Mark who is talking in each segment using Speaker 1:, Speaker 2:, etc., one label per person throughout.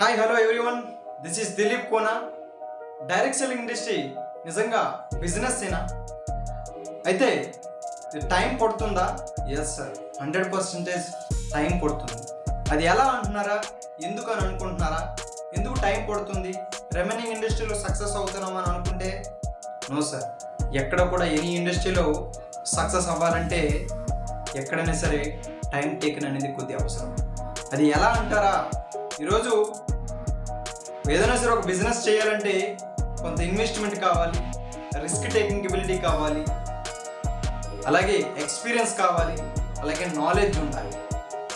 Speaker 1: Hi hello everyone this is Dileep Kona direct selling industry నిజంగా బిజినెస్సేనా అయితే time పడుతుందా? Yes sir hundred percentage time పడుతుంది. అది ఎలా అంటున్నారా? ఎందుకు అని అనుకుంటున్నారా? ఎందుకు టైం పడుతుంది? రెమెనింగ్ ఇండస్ట్రీలో సక్సెస్ అవుతున్నామని అనుకుంటే? నో సార్ ఎక్కడ కూడా ఎనీ ఇండస్ట్రీలో సక్సెస్ అవ్వాలంటే ఎక్కడైనా సరే టైం టేకన్ అనేది కొద్ది అవసరం. అది ఎలా అంటారా? ఈరోజు ఏదైనా సరే ఒక బిజినెస్ చేయాలంటే కొంత ఇన్వెస్ట్మెంట్ కావాలి రిస్క్ టేకింగ్ ఎబిలిటీ కావాలి అలాగే ఎక్స్పీరియన్స్ కావాలి అలాగే నాలెడ్జ్ ఉండాలి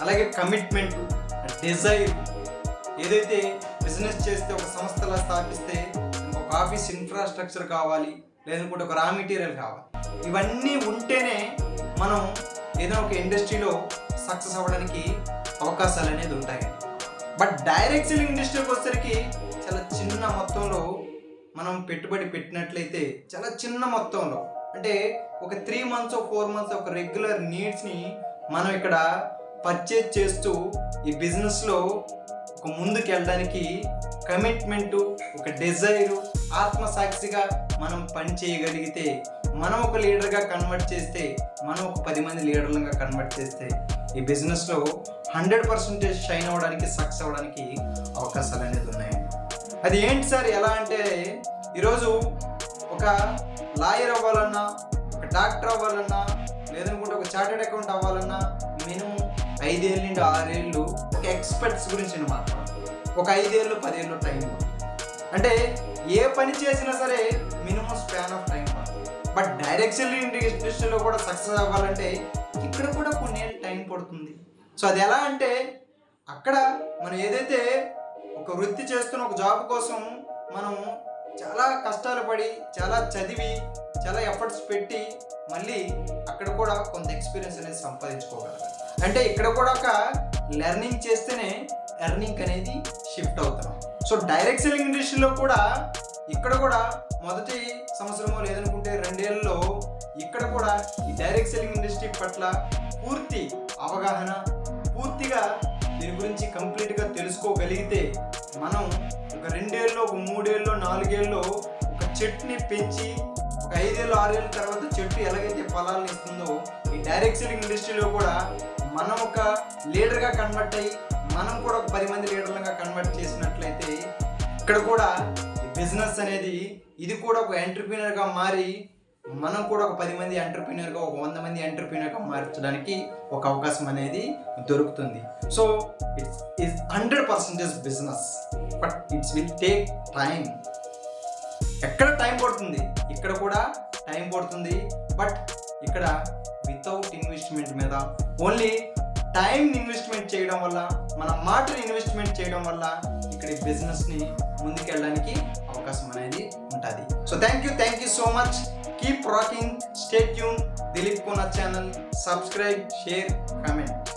Speaker 1: అలాగే కమిట్మెంట్ డిజైర్. ఏదైతే బిజినెస్ చేస్తే ఒక సంస్థలా స్థాపిస్తే ఒక ఆఫీస్ ఇన్ఫ్రాస్ట్రక్చర్ కావాలి లేదనుకుంటే ఒక రా మెటీరియల్ కావాలి. ఇవన్నీ ఉంటేనే మనం ఏదైనా ఒక ఇండస్ట్రీలో సక్సెస్ అవ్వడానికి అవకాశాలు అనేది ఉంటాయి బట్ డైరెక్ట్ సెల్లింగ్ ఇండస్ట్రీకి వచ్చేసరికి చాలా చిన్న మొత్తంలో మనం పెట్టుబడి పెట్టినట్లయితే చాలా చిన్న మొత్తంలో. అంటే ఒక త్రీ మంత్స్ ఫోర్ మంత్స్ ఒక రెగ్యులర్ నీడ్స్ని మనం ఇక్కడ పర్చేజ్ చేస్తూ ఈ బిజినెస్లో ఒక ముందుకు వెళ్ళడానికి కమిట్మెంటు ఒక డిజైరు ఆత్మసాక్షిగా మనం పని చేయగలిగితే మనం ఒక లీడర్గా కన్వర్ట్ చేస్తే మనం ఒక పది మంది లీడర్లుగా కన్వర్ట్ చేస్తే ఈ బిజినెస్లో హండ్రెడ్ పర్సెంటేజ్ షైన్ అవ్వడానికి సక్సెస్ అవ్వడానికి అవకాశాలు అనేది ఉన్నాయండి అది ఏంటి సార్? ఎలా అంటే ఈరోజు ఒక లాయర్ అవ్వాలన్నా ఒక డాక్టర్ అవ్వాలన్నా లేదనుకుంటే ఒక చార్టెడ్ అకౌంట్ అవ్వాలన్నా మినిమం ఐదేళ్ళ నుండి ఆరేళ్ళు ఒక ఎక్స్పర్ట్స్ గురించి నేను మాట్లాడతాను. ఒక ఐదేళ్ళు పదేళ్ళు టైం అంటే ఏ పని చేసినా సరే minimum span of time but direction ఇండస్ట్రీలో కూడా సక్సెస్ అవ్వాలంటే ఇక్కడ కూడా కొన్నేళ్ళు టైం పడుతుంది. సో అది ఎలా అంటే అక్కడ మనం ఏదైతే ఒక వృత్తి చేస్తున్న ఒక జాబ్ కోసం మనం చాలా కష్టాలు పడి చాలా చదివి చాలా ఎఫర్ట్స్ పెట్టి మళ్ళీ అక్కడ కూడా కొంత ఎక్స్పీరియన్స్ అనేది సంపాదించుకోగలగాలి. అంటే ఇక్కడ కూడా ఒక లెర్నింగ్ చేస్తేనే ఎర్నింగ్ అనేది షిఫ్ట్ అవుతున్నాం సో డైరెక్ట్ సెల్లింగ్ ఇండస్ట్రీలో కూడా ఇక్కడ కూడా మొదటి సంవత్సరమో లేదనుకుంటే రెండేళ్ళలో ఇక్కడ కూడా ఈ డైరెక్ట్ సెల్లింగ్ ఇండస్ట్రీ పట్ల పూర్తి అవగాహన పూర్తిగా దీని గురించి కంప్లీట్గా తెలుసుకోగలిగితే మనం ఒక రెండేళ్ళు ఒక మూడేళ్ళు నాలుగేళ్ళు ఒక చెట్టుని పెంచి ఒక ఐదేళ్ళు ఆరేళ్ళ తర్వాత చెట్టు ఎలాగైతే ఫలాలను ఇస్తుందో ఈ డైరెక్ట్ సెల్లింగ్ ఇండస్ట్రీలో కూడా మనం ఒక లీడర్గా కన్వర్ట్ అయ్యి మనం కూడా ఒక పది మంది లీడర్లుగా కన్వర్ట్ చేసినట్లయితే ఇక్కడ కూడా ఈ బిజినెస్ అనేది ఇది కూడా ఒక ఎంటర్ప్రీనర్గా మారి మనం కూడా ఒక పది మంది ఎంటర్ప్రీనర్గా ఒక వంద మంది ఎంటర్ప్రీనర్గా మార్చడానికి ఒక అవకాశం అనేది దొరుకుతుంది. So it's is hundred percentage business but it's will take time ఎక్కడ టైం పడుతుంది? ఇక్కడ కూడా టైం పడుతుంది బట్ ఇక్కడ వితౌట్ ఇన్వెస్ట్మెంట్ మీద. ఓన్లీ టైం ఇన్వెస్ట్మెంట్ చేయడం వల్ల మన మాటని ఇన్వెస్ట్మెంట్ చేయడం వల్ల ఇక్కడ బిజినెస్ని ముందుకెళ్ళడానికి అవకాశం అనేది ఉంటుంది. So thank you thank you so much keep rocking stay tune Dileep Konar channel subscribe share comment